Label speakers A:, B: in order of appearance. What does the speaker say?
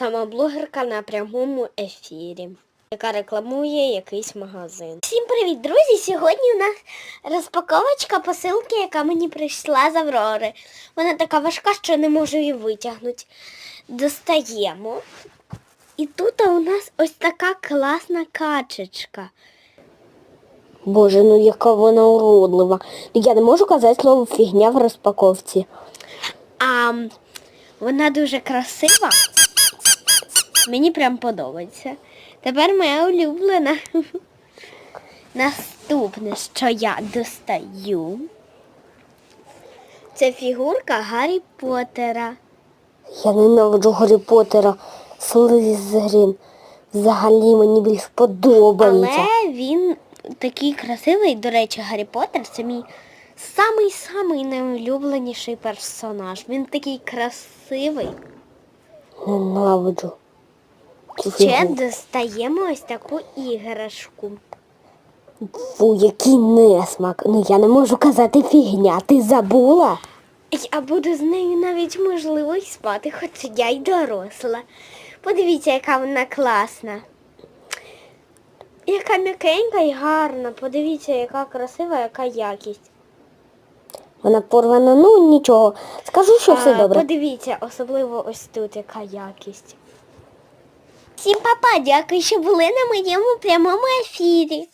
A: сама блогерка на прямому ефірі, яка рекламує якийсь магазин. Всім привіт, друзі! Сьогодні у нас розпаковочка посилки, яка мені прийшла з Аврори. Вона така важка, що не можу її витягнути. Достаємо. І тут у нас ось така класна качечка.
B: Боже, ну яка вона уродлива. Я не можу казати слово фігня в розпаковці.
A: А вона дуже красива. Мені прям подобається. Тепер моя улюблена. Наступне, що я достаю, це фігурка Гаррі Поттера.
B: Я ненавиджу Гаррі Поттера, Слизерін. Взагалі мені більш подобається.
A: Але він такий красивий, до речі, Гаррі Поттер це мій самий-самий найулюбленіший персонаж. Він такий красивий.
B: Ненавиджу.
A: Ще достаємо ось таку іграшку.
B: Фу, який несмак. Ну я не можу казати фігня. Ти забула?
A: Я буду з нею навіть можливо й спати, хоч я й доросла. Подивіться, яка вона класна. Яка м'якенька і гарна. Подивіться, яка красива, яка якість.
B: Вона порвана, ну нічого. Скажу, що все добре.
A: Подивіться, особливо ось тут яка якість. Всім папа, дякую, що були на моєму прямому ефірі.